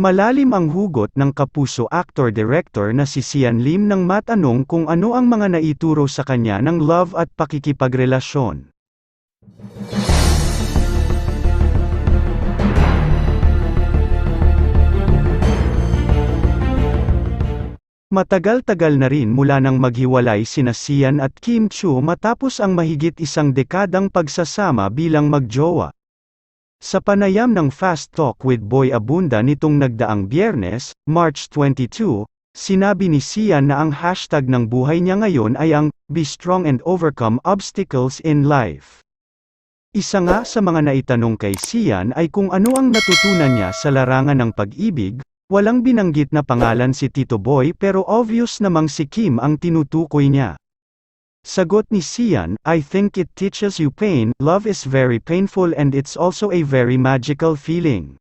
Malalim ang hugot ng kapuso actor-director na si Sian Lim nang matanong kung ano ang mga naituro sa kanya ng love at pakikipagrelasyon. Matagal-tagal na rin mula nang maghiwalay sina Sian at Kim Chu matapos ang mahigit isang dekadang pagsasama bilang magjowa. Sa panayam ng Fast Talk with Boy Abunda nitong nagdaang biyernes, March 22, sinabi ni Sian na ang hashtag ng buhay niya ngayon ay ang, Be Strong and Overcome Obstacles in Life. Isa nga sa mga naitanong kay Sian ay kung ano ang natutunan niya sa larangan ng pag-ibig, walang binanggit na pangalan si Tito Boy pero obvious namang si Kim ang tinutukoy niya. Sagot ni Sian, I think it teaches you pain, love is very painful and it's also a very magical feeling.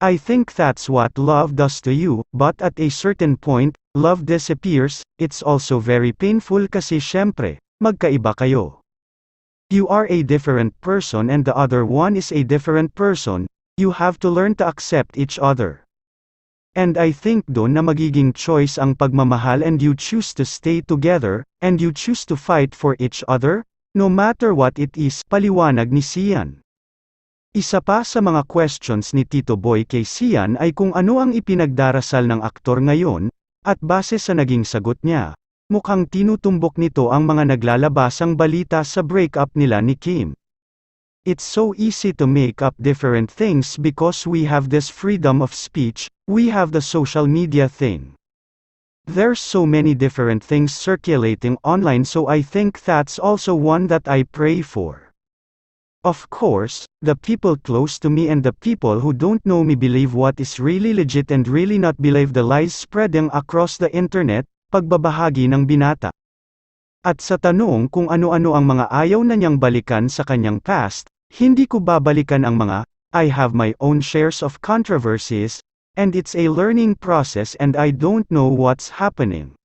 I think that's what love does to you, but at a certain point, love disappears, it's also very painful kasi syempre, magkaiba kayo. You are a different person and the other one is a different person, you have to learn to accept each other. And I think doon na magiging choice ang pagmamahal and you choose to stay together, and you choose to fight for each other, no matter what it is, paliwanag ni Sian. Isa pa sa mga questions ni Tito Boy kay Sian ay kung ano ang ipinagdarasal ng aktor ngayon, at base sa naging sagot niya, mukhang tinutumbok nito ang mga naglalabasang balita sa breakup nila ni Kim. It's so easy to make up different things because we have this freedom of speech, we have the social media thing. There's so many different things circulating online so I think that's also one that I pray for. Of course, the people close to me and the people who don't know me believe what is really legit and really not believe the lies spreading across the internet, pagbabahagi ng binata. At sa tanong kung ano-ano ang mga ayaw na niyang balikan sa kanyang past, hindi ko babalikan ang mga, I have my own shares of controversies, and it's a learning process and I don't know what's happening.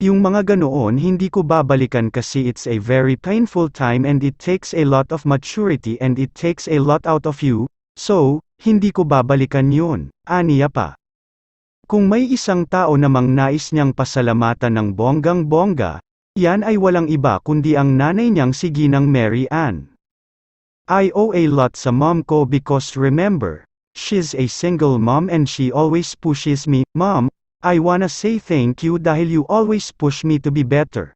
Yung mga ganoon hindi ko babalikan kasi it's a very painful time and it takes a lot of maturity and it takes a lot out of you, so, hindi ko babalikan yun, aniya pa. Kung may isang tao namang nais niyang pasalamatan ng bonggang-bongga, yan ay walang iba kundi ang nanay niyang si Ginang Mary Ann. I owe a lot sa mom ko because remember, she's a single mom and she always pushes me, Mom, I wanna say thank you dahil you always push me to be better.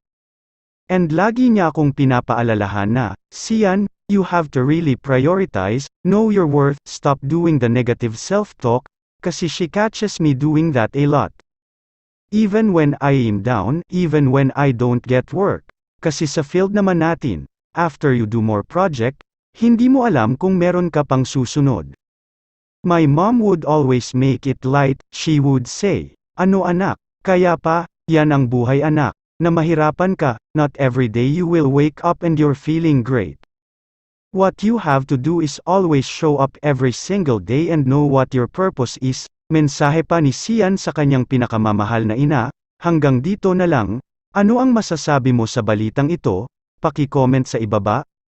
And lagi niya akong pinapaalalahan na, Sian, you have to really prioritize, know your worth, stop doing the negative self-talk, kasi she catches me doing that a lot. Even when I am down, even when I don't get work. Kasi sa field naman natin, after you do more project, hindi mo alam kung meron ka pang susunod. My mom would always make it light, she would say, Ano anak, kaya pa, yan ang buhay anak, na mahirapan ka, not every day you will wake up and you're feeling great. What you have to do is always show up every single day and know what your purpose is, mensahe pa ni Sian sa kanyang pinakamamahal na ina, hanggang dito na lang, ano ang masasabi mo sa balitang ito, paki-comment sa ibaba,